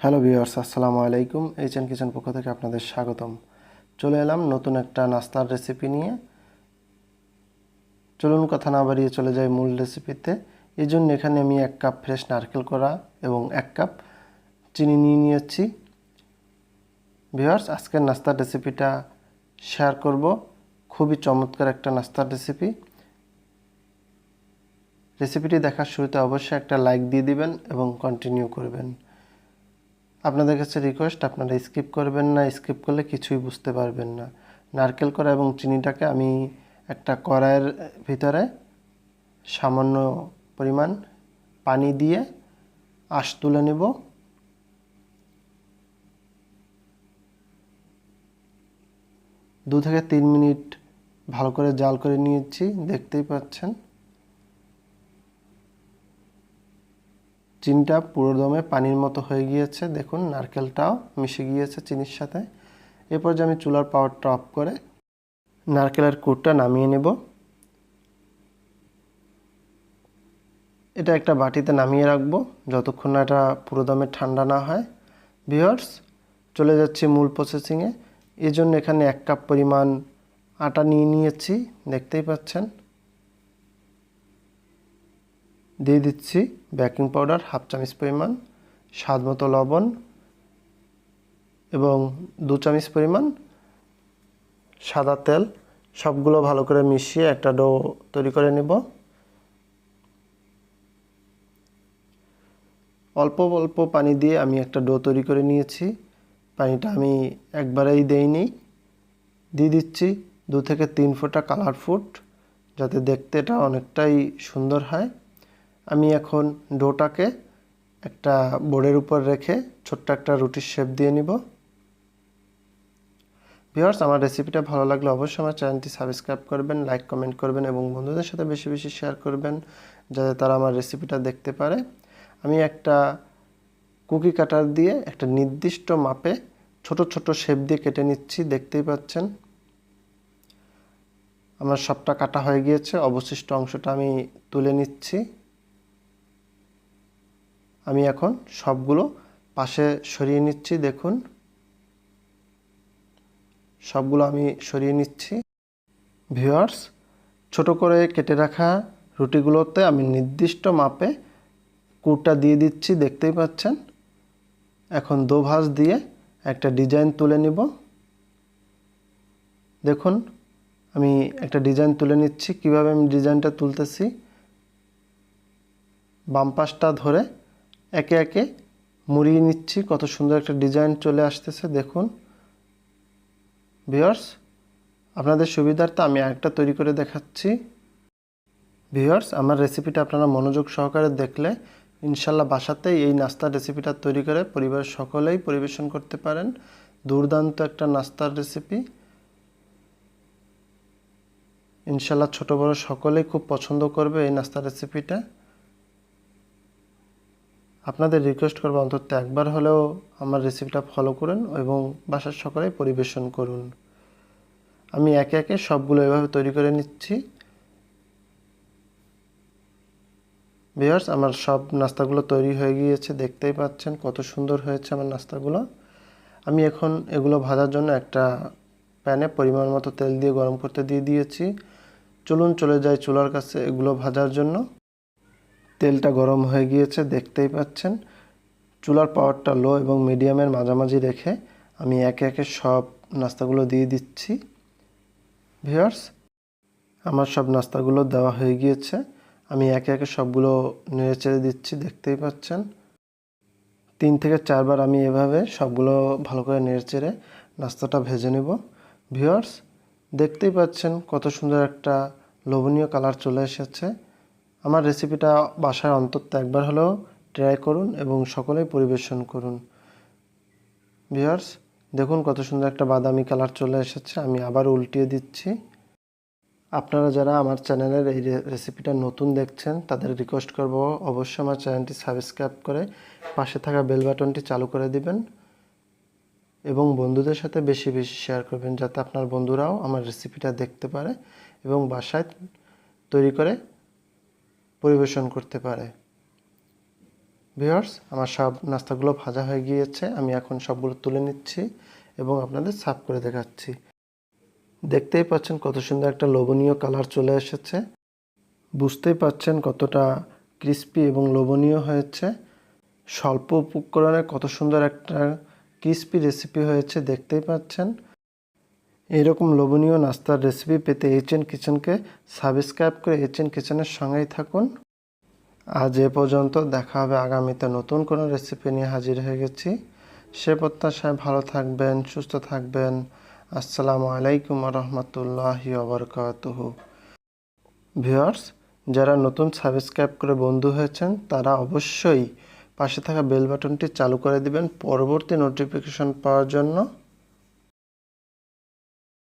Hello viewers, আসসালামু আলাইকুম। HN kitchen পক্ষ থেকে আপনাদের স্বাগতম। চলে এলাম নতুন একটা নাস্তার রেসিপি নিয়ে। চলুন কথা না বাড়িয়ে চলে যাই মূল রেসিপিতে এই জন্য এখানে আমি এক কাপ ফ্রেশ নারকেল করা এবং এক কাপ চিনি নিয়ে নিয়েছি। ভিউয়ার্স, আজকের নাস্তার রেসিপিটা শেয়ার করব। খুবই চমৎকার একটা নাস্তার রেসিপি রেসিপিটি দেখার শুরুতে অবশ্যই একটা লাইক দিয়ে দিবেন এবং কন্টিনিউ করবেন। আপনাদের কাছে রিকোয়েস্ট আপনারা স্কিপ করবেন না স্কিপ করলে কিছুই বুঝতে পারবেন না। নারকেল করা এবং চিনিটাকে আমি একটা কড়াইয়ের ভিতরে সামান্য পরিমাণ পানি দিয়ে আশ তুলে নেব। দু থেকে তিন মিনিট ভালো করে জাল করে নিয়েছি, দেখতেই পাচ্ছেন। চিনিটা পুরো দমে পানির মতো হয়ে গিয়েছে। দেখুন, নারকেলটাও মিশে গিয়েছে চিনির সাথে। এরপর যে আমি চুলার পাওয়ারটা অফ করে নারকেলের কুটটা নামিয়ে নেব। এটা একটা বাটিতে নামিয়ে রাখব, যতক্ষণ না এটা পুরো দমে ঠান্ডা না হয়। ভিওর্স চলে যাচ্ছি মূল প্রসেসিংয়ে এই জন্য এখানে এক কাপ পরিমাণ আটা নিয়ে নিয়েছি, দেখতেই পাচ্ছেন। দিয়ে দিচ্ছি বেকিং পাউডার হাফ চামচ পরিমাণ, স্বাদ মতো লবণ এবং দু চামচ পরিমাণ সাদা তেল। সবগুলো ভালো করে মিশিয়ে একটা ডো তৈরি করে নেব। অল্প অল্প পানি দিয়ে আমি একটা ডো তৈরি করে নিয়েছি। পানিটা আমি একবারেই দেইনি। দিয়ে দিচ্ছি দু থেকে তিন ফোঁটা কালার ফুড যাতে দেখতে এটা অনেকটাই সুন্দর হয়। আমি এখন ডোটাকে একটা বোর্ডের উপর রেখে ছোট্ট একটা রুটির শেপ দিয়ে নিব। ভিওর্স আমার রেসিপিটা ভালো লাগলে অবশ্যই আমার চ্যানেলটি সাবস্ক্রাইব করবেন, লাইক, কমেন্ট করবেন এবং বন্ধুদের সাথে বেশি বেশি শেয়ার করবেন যাতে তারা আমার রেসিপিটা দেখতে পারে। আমি একটা কুকি কাটার দিয়ে একটা নির্দিষ্ট মাপে ছোট ছোট শেপ দিয়ে কেটে নিচ্ছি, দেখতেই পাচ্ছেন। আমার সবটা কাটা হয়ে গিয়েছে, অবশিষ্ট অংশটা আমি তুলে নিচ্ছি। আমি এখন সবগুলো পাশে সরিয়ে নিচ্ছি, দেখুন। সবগুলো আমি সরিয়ে নিচ্ছি। ভিউয়ার্স, ছোট করে কেটে রাখা রুটিগুলোতে আমি নির্দিষ্ট মাপে কুটটা দিয়ে দিচ্ছি, দেখতেই পাচ্ছেন। এখন দো ভাঁজ দিয়ে একটা ডিজাইন তুলে নিব। দেখুন, আমি একটা ডিজাইন তুলে নিচ্ছি। কীভাবে আমি ডিজাইনটা তুলতেছি? বাম পাশটা ধরে একে একে মুড়িয়ে নিচ্ছি। কত সুন্দর একটা ডিজাইন চলে আসতেছে, দেখুন। ভিওর্স আপনাদের সুবিধার্থে আমি আরেকটা তৈরি করে দেখাচ্ছি। ভিওর্স আমার রেসিপিটা আপনারা মনোযোগ সহকারে দেখলে ইনশাল্লাহ বাসাতেই এই নাস্তার রেসিপিটা তৈরি করে পরিবারের সকলেই পরিবেশন করতে পারেন। দুর্দান্ত একটা নাস্তার রেসিপি। ইনশাল্লাহ ছোট বড় সকলেই খুব পছন্দ করবে এই নাস্তার রেসিপিটা। আপনাদের রিকোয়েস্ট করব অন্তত একবার হলেও আমার রেসিপিটা ফলো করুন এবং বাসার সকলেই পরিবেশন করুন। আমি একে একে সবগুলো এভাবে তৈরি করে নিচ্ছি। ভিউয়ার্স আমার সব নাস্তাগুলো তৈরি হয়ে গিয়েছে, দেখতেই পাচ্ছেন কত সুন্দর হয়েছে আমার নাস্তাগুলো। আমি এখন এগুলো ভাজার জন্য একটা প্যানে পরিমাণ মতো তেল দিয়ে গরম করতে দিয়ে দিয়েছি। চলুন চলে যাই চুলার কাছে এগুলো ভাজার জন্য। তেলটা গরম হয়ে গিয়েছে, দেখতেই পাচ্ছেন। চুলার পাওয়ারটা লো এবং মিডিয়ামের মাঝামাঝি রেখে আমি একে একে সব নাস্তাগুলো দিয়ে দিচ্ছি। ভিওর্স আমার সব নাস্তাগুলো দেওয়া হয়ে গিয়েছে। আমি একে একে সবগুলো নেড়ে চেড়ে দিচ্ছি, দেখতেই পাচ্ছেন। তিন থেকে চারবার আমি এভাবে সবগুলো ভালো করে নেড়ে চেড়ে নাস্তাটা ভেজে নেব। ভিওর্স দেখতেই পাচ্ছেন কত সুন্দর একটা লোভনীয় কালার চলে এসেছে। আমার রেসিপিটা বাসায় অন্তত একবার হলেও ট্রাই করুন এবং সকলেই পরিবেশন করুন। ভিওর্স দেখুন কত সুন্দর একটা বাদামি কালার চলে এসেছে, আমি আবার উল্টিয়ে দিচ্ছি। আপনারা যারা আমার চ্যানেলের এই রেসিপিটা নতুন দেখছেন, তাদের রিকোয়েস্ট করব অবশ্যই আমার চ্যানেলটি সাবস্ক্রাইব করে পাশে থাকা বেল বাটনটি চালু করে দিবেন এবং বন্ধুদের সাথে বেশি বেশি শেয়ার করবেন, যাতে আপনার বন্ধুরাও আমার রেসিপিটা দেখতে পারে এবং বাসায় তৈরি করে পরিবেশন করতে পারে। ভিউয়ার্স, আমার সব নাস্তাগুলো ভাজা হয়ে গিয়েছে। আমি এখন সবগুলো তুলে নিচ্ছি এবং আপনাদের সাফ করে দেখাচ্ছি। দেখতেই পাচ্ছেন কত সুন্দর একটা লোভনীয় কালার চলে এসেছে। বুঝতেই পাচ্ছেন কতটা ক্রিস্পি এবং লোভনীয় হয়েছে। স্বল্প উপকরণে কত সুন্দর একটা ক্রিস্পি রেসিপি হয়েছে, দেখতেই পাচ্ছেন। এরকম লোভনীয় নাস্তার রেসিপি পেতে এইচএন কিচেনকে সাবস্ক্রাইব করে এইচএন কিচেনের সঙ্গেই থাকুন। আজ এ পর্যন্ত দেখা হবে আগামীতে নতুন কোনো রেসিপি নিয়ে হাজির হয়ে গেছি। সে প্রত্যাশায় ভালো থাকবেন, সুস্থ থাকবেন। আসসালামু আলাইকুম রহমতুল্লাহি ওবরকাতুহু। ভিউয়ার্স, যারা নতুন সাবস্ক্রাইব করে বন্ধু হয়েছেন, তারা অবশ্যই পাশে থাকা বেল বাটনটি চালু করে দিবেন। পরবর্তী নোটিফিকেশন পাওয়ার জন্য